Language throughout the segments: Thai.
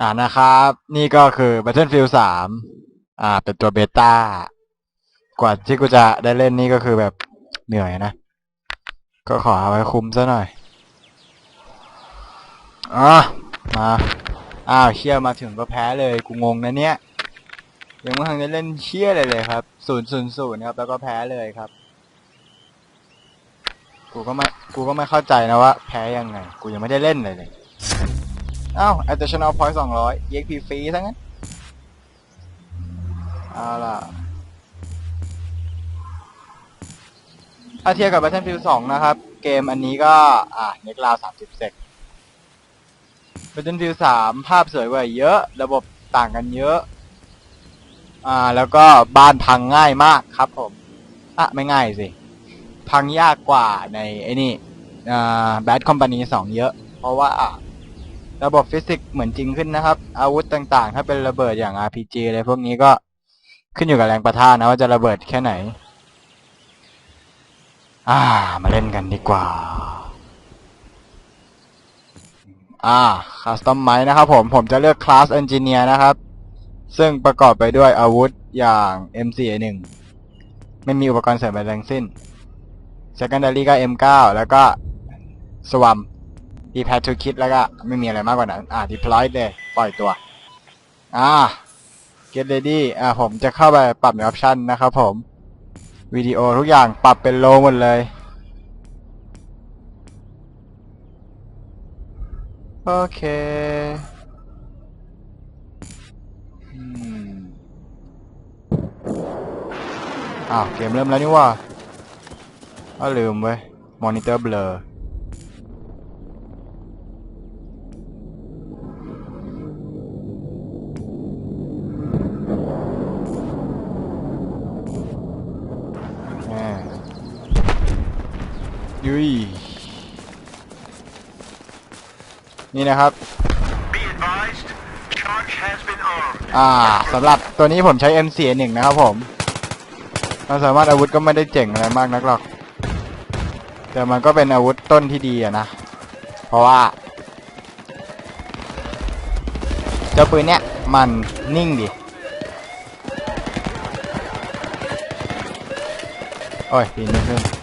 อ่านะครับ นี่ก็คือ Battlefield 3 อ่า เป็นตัวเบต้ากว่าที่กูจะได้เล่นนี่ก็คือแบบเหนื่อยนะ ก็ขอเอาไว้คุมซะหน่อยอะมา อ้าวเชี่ยมาถึงก็แพ้เลย กูงงนะเนี่ย ยังไม่ทันได้เล่นเชี่ยเลยเลยครับศูนย์ศูนย์ศูนย์ครับ แล้วก็แพ้เลยครับ กูก็ไม่ กูก็ไม่เข้าใจนะว่า แพ้ยังไง กูยังไม่ได้เล่นเลยเลย อ้าว additional point สองร้อย exp ฟรีทั้งนั้นเอาล่ะถ้าเทียบกับ Battlefield 2 นะครับ เกมอันนี้ก็ อ่าเน็กราว30เซก Battlefield 3 ภาพสวยกว่าเยอะ ระบบต่างกันเยอะ อ่า แล้วก็บ้านพังง่ายมากครับผม อะ ไม่ง่ายสิ พังยากกว่าในไอ้นี่ อ่า Bad Company 2 เยอะ เพราะว่าอะ ระบบฟิสิกส์เหมือนจริงขึ้นนะครับ อาวุธต่างๆ ถ้าเป็นระเบิดอย่าง RPG อะไรพวกนี้ก็ขึ้นอยู่กับแรงประทะนะว่าจะระเบิดแค่ไหน อ่า มาเล่นกันดีกว่า อ่าคัสตอมไมนะครับผม ผมจะเลือกคลาสเอนจิเนียร์นะครับ ซึ่งประกอบไปด้วยอาวุธอย่าง M4A1 ไม่มีอุปกรณ์เสริมอะไรทั้งสิ้น Secondary ก็ M9 แล้วก็สวัม Swam d p a d to Kit แล้วก็ไม่มีอะไรมากกว่านั้น อ่า Deploy เลย ปล่อยตัว อ่า Get ready อ่า ผมจะเข้าไปปรับในออปชันนะครับผม วิดีโอทุกอย่างปรับเป็นโลหมดเลย โอเคอ้าว เกมเริ่มแล้วนี่ว่าอ้าลืมเว้ยมอนิเตอร์เบลอ ยุยนี่นะครับ Be advised, charge has been armed. อ่าสำหรับตัวนี้ผมใช้ M41 นะครับผมมันสามารถอาวุธก็ไม่ได้เจ๋งอะไรมากนักหรอก แต่มันก็เป็นอาวุธต้นที่ดีอะนะ เพราะว่า เจ้าปืนเนี้ยมันนิ่งดิ โอ้ยปีนไม่ขึ้น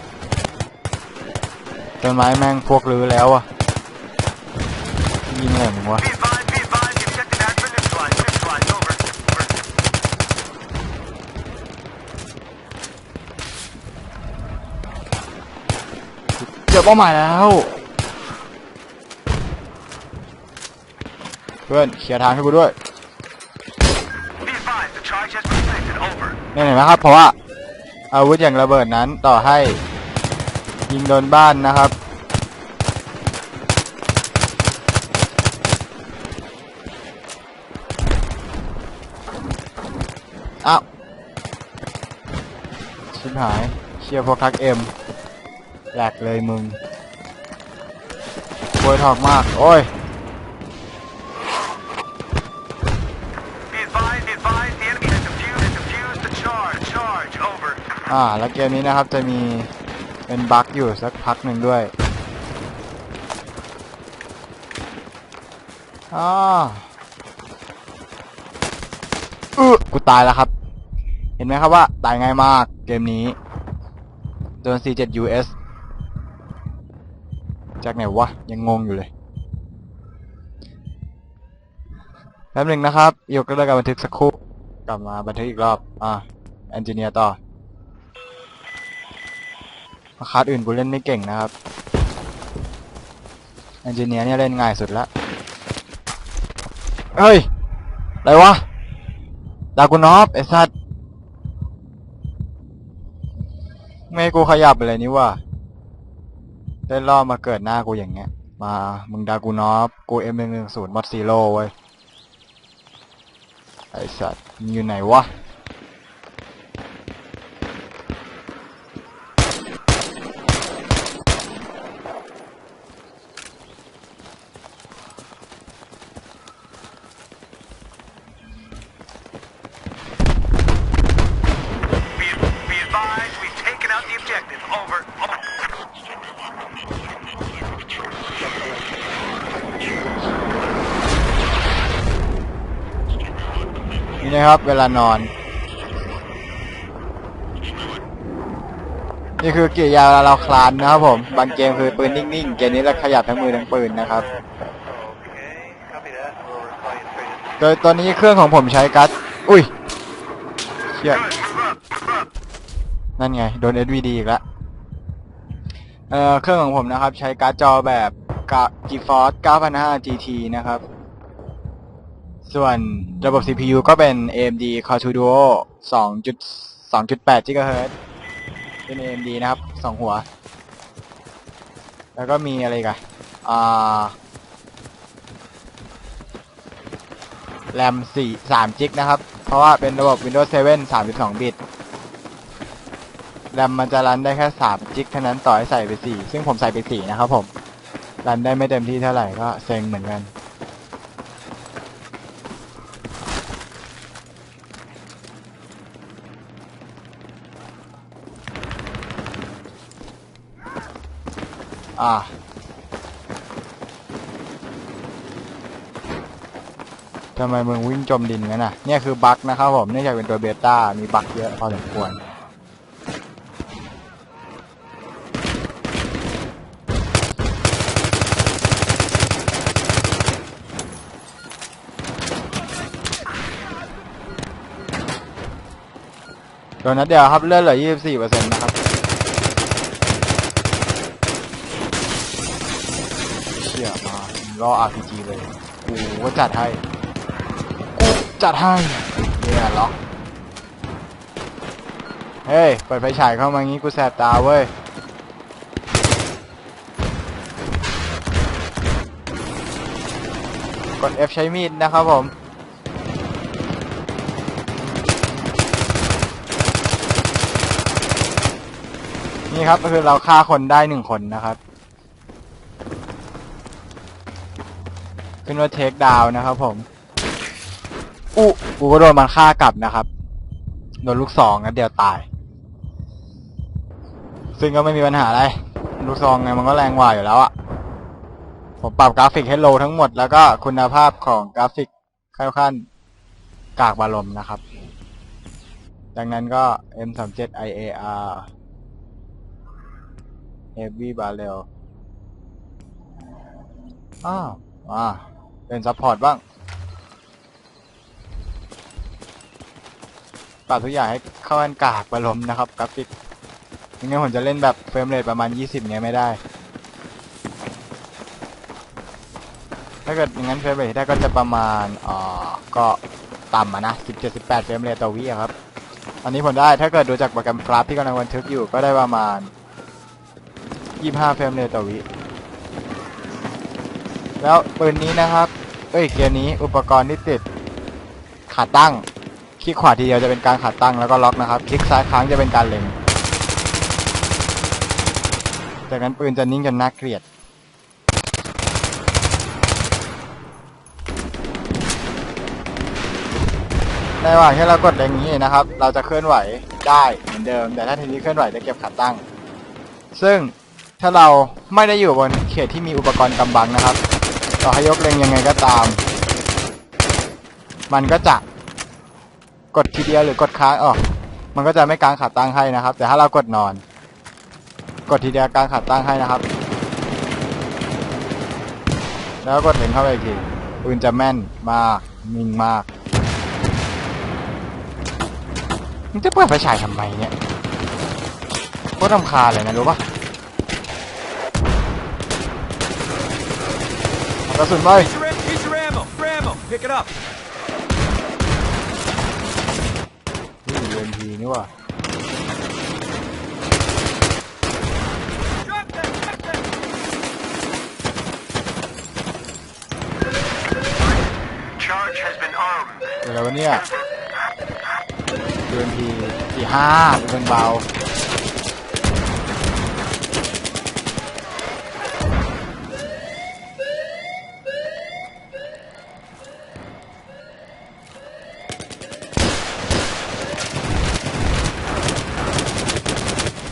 ต้นไม้แม่งพวกรื้อแล้วอะ ยิงเะไรมึงวะเจอเป้าหมายแล้วเพื่อนเคลียร์ทางให้กูด้วยนี่เห็นไหมครับ เพราะว่าอาวุธอย่างระเบิดนั้นต่อให้ ยิงโดนบ้านนะครับ อ้าวชิบหาย เชียร์พวกทักเอ็มแหลกเลยมึงโวยถอกมาก โอ้ย Be advised, be advised, the enemy has defused, has defused the charge. Charge, over. อ่า แล้วเกมนี้นะครับจะมี เป็นบั๊กอยู่สักพักหนึ่งด้วยอ่าอือกูตายแล้วครับ เห็นไหมครับว่า ตายง่ายมากเกมนี้ โดน C7 US จากไหนวะ ยังงงอยู่เลยแป๊บหนึ่งนะครับยกเลิกการบันทึกสักครู่ กลับมาบันทึกอีกรอบ อ่าเอนจิเนียร์ต่อ คลาสอื่นกูเล่นไม่เก่งนะครับเอนจิเนียร์เนี่ยเล่นง่ายสุดละเฮ้ย อะไรวะ ดากูนอฟไอ้สัตว์ไม่ให้กูขยับเลยนี่ว่าได้ล่อมาเกิดหน้ากูอย่างเงี้ย มา มึงดากูนอฟกูเอ็มหนึ่งหนึ่งศูนย์มอดซีโร่เว้ย ไอ้สัตว์มึงอยู่ไหนวะ นี่นะครับ เวลานอน นี่คือกิริยาเวลาเราคลานนะครับผม บางเกมคือปืนนิ่งๆ เกมนี้เราขยับทั้งมือทั้งปืนนะครับ โดยตัวนี้เครื่องของผมใช้การ์ดอุ้ยเชี่ยนั่นไง โดน SVD อีกแล้วเอ่อเครื่องของผมนะครับ ใช้การ์ดจอแบบกะ GeForce 9005 GT นะครับ ส่วนระบบ CPU ก็เป็น AMD Core 2 Duo 2.2.8 GHz เป็น AMD นะครับสองหัว แล้วก็มีอะไรกันอ่าแรม4 3จิกนะครับ เพราะว่าเป็นระบบ Windows 7 32 บิตแรมมันจะรันได้แค่3จิกเท่านั้นต่อให้ใส่ไป 4 ซึ่งผมใส่ไป 4 นะครับผม รันได้ไม่เต็มที่เท่าไหร่ก็เซ็งเหมือนกัน อ่าทำไมมึงวิ่งจมดินงั้นน่ะ เนี่ยคือบั๊กนะครับผม เนื่องจากเป็นตัวเบต้า มีบั๊กเยอะพอสมควรตัวนัดเดียวครับ เลื่อนเหลือ 24%นะครับ เชี่ยมา ล่อ RPG เลยกูก็จัดให้กูจัดให้เนี่ยล็อกเฮ้ยเปิดไฟฉายเข้ามางี้กูแสบตาเว้ยกด F ใช้มีดนะครับผมนี่ครับก็คือเราฆ่าคนได้หนึ่งคนนะครับ ขึ้นว่าเทคดาวนะครับผมอู้กูก็โดนมันฆ่ากลับนะครับ โดนลูกสองนัดเดียวตาย ซึ่งก็ไม่มีปัญหาอะไร ลูกซองไงมันก็แรงกว่าอยู่แล้วอะผมปรับกราฟิกให้โลทั้งหมด แล้วก็คุณภาพของกราฟิกค่อนข้างกากบาลมนะครับ ดังนั้นก็ M37 IAR Heavy Barrel อ้าวอ่า เป็นซัพพอร์ตบ้างปรับทุกอย่างให้เข้ากันกากบาลมนะครับกราฟิกไม่งั้นผมจะเล่นแบบเฟรมเรทประมาณ 20 เงี้ยไม่ได้ ถ้าเกิดอย่างนั้นเฟรมเรทได้ก็จะประมาณอ่าก็ต่ำอะนะ 17-18 เฟรมเรทต่อวิอะครับ อันนี้ผมได้ถ้าเกิดดูจากโปรแกรมกราฟที่กำลังบันทึกอยู่ก็ได้ประมาณ 25 เฟรมเรทต่อวิ แล้วปืนนี้นะครับ เอ้ยเกียร์นี้อุปกรณ์ที่ติดขาตั้ง คลิกขวาทีเดียวจะเป็นการขาตั้งแล้วก็ล็อกนะครับ คลิกซ้ายค้างจะเป็นการเล็ง จากนั้นปืนจะนิ่งจนน่าเกลียด ในระหว่างที่เรากดเล็งนี้นะครับ เราจะเคลื่อนไหวได้เหมือนเดิม แต่ถ้าทีนี้เคลื่อนไหวจะเก็บขาตั้ง ซึ่งถ้าเราไม่ได้อยู่บนเขตที่มีอุปกรณ์กำบังนะครับ ต่อให้ยกเล็งยังไงก็ตาม มันก็จะกดทีเดียวหรือกดค้างออกมันก็จะไม่กางขาตั้งให้นะครับ แต่ถ้าเรากดนอน กดทีเดียวกางขาตั้งให้นะครับ แล้วกดเล็งเข้าไปอีกทีปืนจะแม่นมากนิ่งมากมึงจะเปิดไฟฉายทำไมเนี่ยโคตรรำคาญเลยนะรู้ปะ เอากระสุนไป Here's your, am- here's your ammo. For ammo. Pick it up. นี่เอ็มพีนี่ว่ะ Drop that. Drop that. Charge has been armed. เดี๋ยววะเนี่ยเอ็มพีสี่ห้าเป็นเบา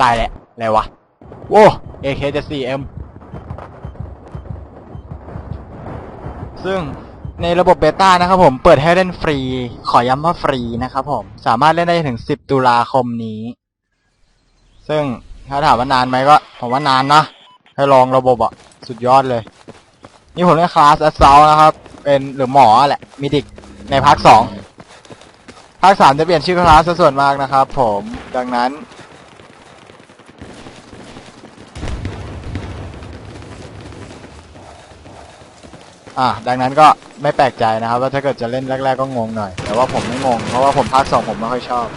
ตายแหละอะไรวะ โว้ AK จะ 4M ซึ่งในระบบเบต้านะครับผม เปิดให้เล่นฟรี ขอย้ำว่าฟรีนะครับผม สามารถเล่นได้ถึง 10 ตุลาคมนี้ ซึ่งถ้าถามว่านานไหมก็ผมว่านานนะ ให้ลองระบบอะสุดยอดเลย นี่ผมเล่นคลาส a อ s ซ u นะครับ เป็นหรือหมอแหละ มิดิกในภาคสองภาคสามจะเปลี่ยนชื่อคลาสซะส่วนมากนะครับผม ดังนั้น อะดังนั้นก็ไม่แปลกใจนะครับ ว่าถ้าเกิดจะเล่นแรก ๆ ก็งงหน่อย แต่ว่าผมไม่งง เพราะว่าผมภาคสองผมไม่ค่อยชอบ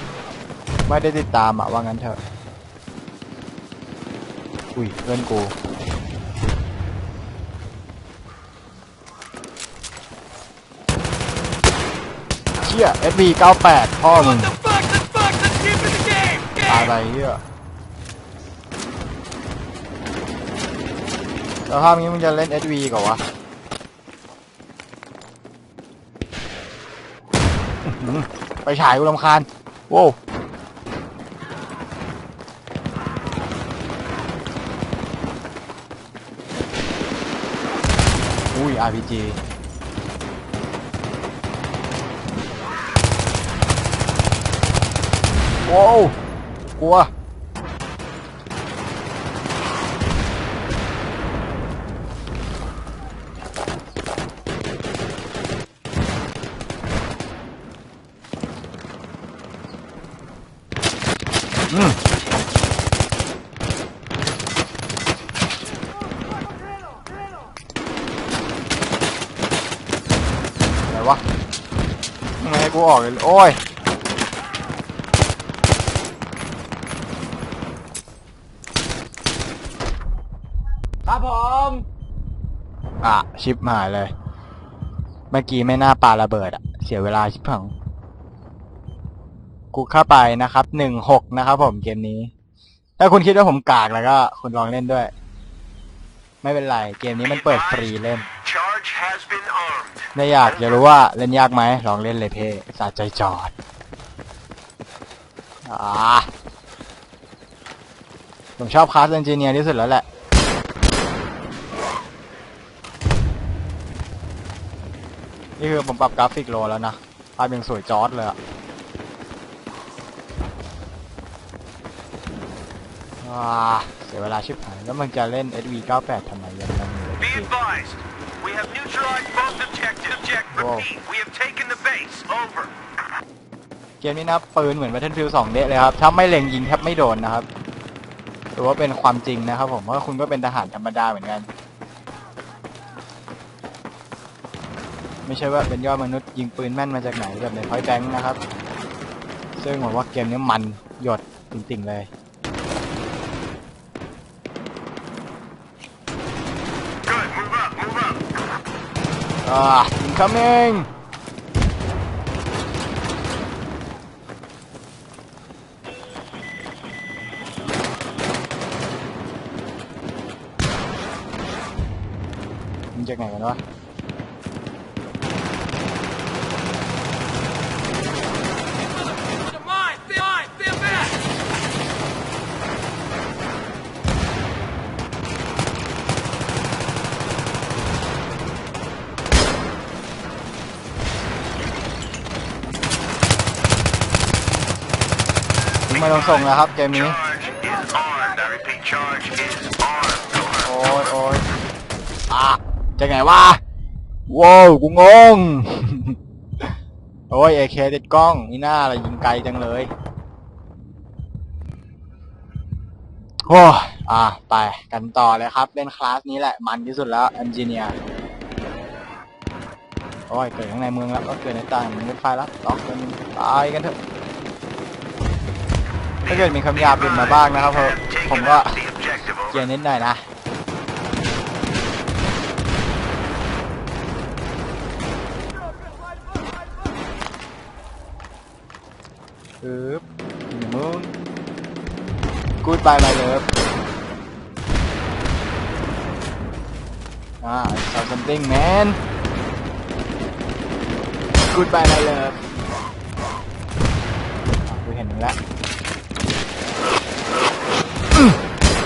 ไม่ได้ติดตามอะว่างั้นเถอะ อุ้ยเพื่อนกู เชี่ย SB 98 พ่อมึง What the fuck? The fuck? Let's keep in the game. ตาย Game. ไปเฮียสภาพนี้มึงจะเล่น SV ก่อนวะอื้อหือ ไปฉายกูรำคาญโว้อุ้ย RPG โว้วกลัว วะทำไมให้กูออกเลยโอ้ยครับผมอะชิปหายเลย เมื่อกี้ไม่น่าปาระเบิดอะเสียเวลาชิปผังกูเข้าไปนะครับหนึ่งหกนะครับผมเกมนี้ ถ้าคุณคิดว่าผมกากแล้วก็ คุณลองเล่นด้วย ไม่เป็นไร เกมนี้มันเปิดฟรีเล่น ไม่อยากจะรู้ว่าเล่นยากไหมลองเล่นเลยเพ่สาใจจอดอ่าผมชอบคลาสเอนจิเนียร์ที่สุดแล้วแหละ นี่คือผมปรับกราฟิกโลแล้วนะภาพยังสวยจอดเลยอะอ่าเสียเวลาชิบหาย แล้วมันจะเล่น SV98 ทำไมยังไง Be advised, we have neutralized both objectives. Object, Whoa. repeat, we have taken the base. Over. เกมนี้นะปืนเหมือน Battlefield 2เดะเลยครับ ถ้าไม่เล็งยิงแทบไม่โดนนะครับถือว่าเป็นความจริงนะครับผมเพราะคุณก็เป็นทหารธรรมดาเหมือนกัน ไม่ใช่ว่าเป็นยอดมนุษย์ยิงปืนแม่นมาจากไหนแบบในพอยแบงค์นะครับ ซึ่งผมว่าเกมนี้มันหยดจริงๆเลย อ่า incoming มึงจากไหนกันวะ The mine. Feel mine. Feel back. ยิงมาลงส่งแล้วครับเกมนี้ Charge is armed. I repeat, charge is armed. Over. โอ้ยโอ้ยอะจะไงวะว้าวกูงง โอ้ยเอเคติดกล้องนี่หน้าอะไรยิงไกลจังเลยโอ้ยอะไปกันต่อเลยครับเล่นคลาสนี้แหละมันที่สุดแล้วเอนจิเนียร์โอ้ยเกิดข้างในเมืองแล้วก็เกิดในต่างเมืองรถไฟแล้วล็อกกันตายกันเถอะ ถ้าเกิดมีคำหยาบหลุดมาบ้างนะครับผมก็เกียร์นิดหน่อยนะอึ๊บมึงกูดไปไปเลยอ่า something man goodbye my love กูเห็นแล้วอื้อไม่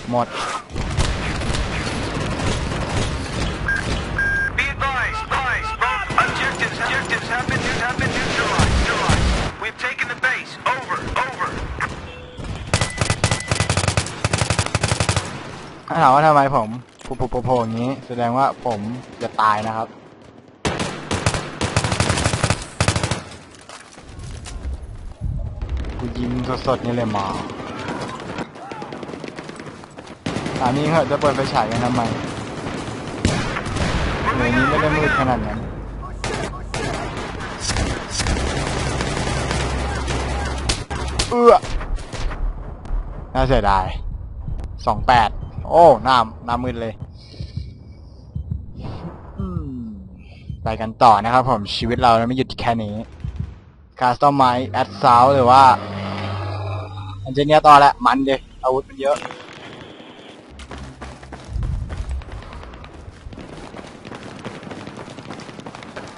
base. Over, over. ถ้าถามว่าทำไมผมโผล่โผล่ๆๆอย่างนี้ แสดงว่าผมจะตายนะครับกูยิงสดๆนี่เลยหมา อันนี้เหอะจะเปิดไฟฉายกันทำไมในนี้ไม่ได้มืดขนาดนั้นเอื้อน่าเสียดายสองแปดโอ้หน้าหน้ามืดเลยไปกันต่อนะครับผมชีวิตเราไม่หยุดแค่นี้คาสตอมไมแอดซาวหรือว่าอันเจเนียต่อแหละมันเดอาวุธมันเยอะ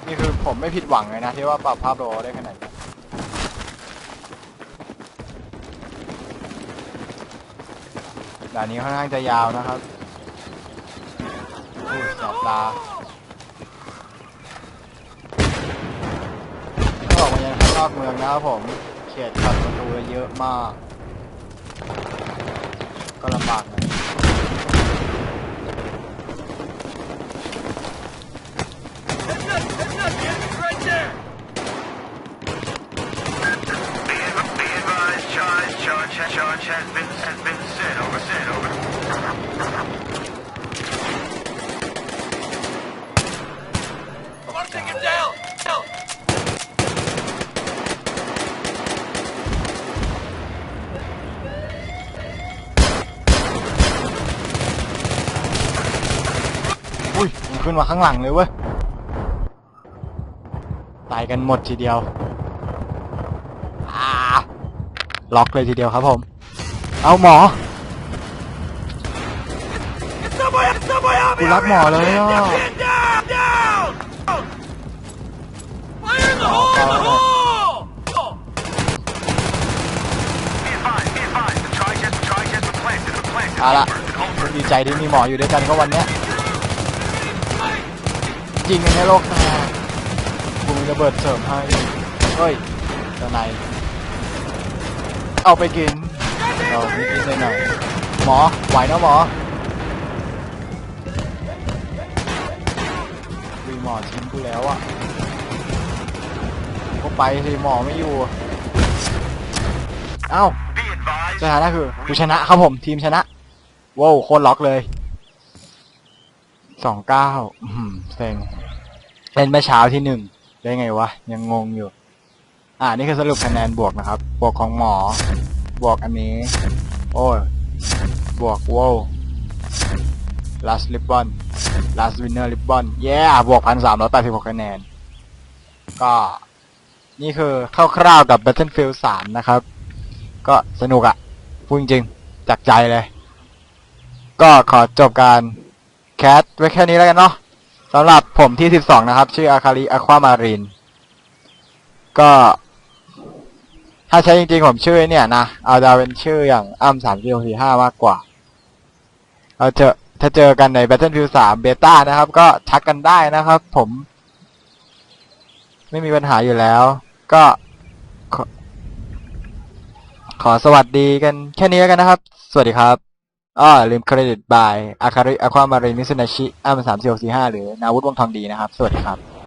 นี่คือผมไม่ผิดหวังเลยนะ ที่ว่าปรับภาพโรได้ขนาดนี้ด่านนี้ค่อนข้างจะยาวนะครับอุ้ยแสบตาถ้าออกมายังข้างนอกเมืองนะครับผม เขตขัดประตูเยอะมากลำบากหนะ That's not, that's not the enemy right there! Be, be advised, charge, charge, charge has been, has been set. Over, set, over. I want to take him down! Down! อุ้ยมันขึ้นมาข้างหลังเลยเว้ย ตายกันหมดทีเดียวอ่าล็อกเลยทีเดียวครับผม เอาหมอกูรับหมอเลยอะเอาละดีใจที่มีหมออยู่ด้วยกันก็วันนี้ยยิงกันให้โลกตกูมีระเบิดเสริมให้เฮ้ยตะไนเอาไปกิน เรานิดๆหน่อยๆหมอไหวนะหมอวีหมอทิ้งกูแล้วอะก็ไปสิหมอไม่อยู่ เอ้า Be advised. สถานะคือกูชนะครับผม ทีมชนะว้าวโคตรล็อกเลยสองเก้าเซ็งเล่นเมื่อเช้าที่หนึ่งได้ไงวะ ยังงงอยู่ อ่านี่คือสรุปคะแนนบวกนะครับ บวกของหมอ บวกอันนี้ โอ้ยบวกโว้ว last ribbon last winner ribbon เย้บวกพันสามร้อยแปดสิบหกคะแนน ก็นี่คือคร่าวๆกับ Battlefield 3 นะครับ ก็สนุกอะพูดจริงๆจากใจเลย ก็ขอจบการแคสไว้แค่นี้แล้วกันเนาะสำหรับผมที่ 12 นะครับ ชื่ออาคาริอะความาริน ก็ ถ้าใช้จริงๆผมชื่อเนี่ยนะเอาจะเป็นชื่ออย่างอ้ำสามสี่หกสี่ห้ามากกว่าเราเจอถ้าเจอกันใน Battlefield 3เบต้านะครับ ก็ทักกันได้นะครับ ผม ไม่มีปัญหาอยู่แล้ว ก็ขอสวัสดีกันแค่นี้แล้วกันนะครับ สวัสดีครับอ้อลืมเครดิตบายอาคาริอะความาริมิสุนาชิอ้ามสามสี่หกสี่ห้าหรือนาวุฒิวงทองดีนะครับ สวัสดีครับ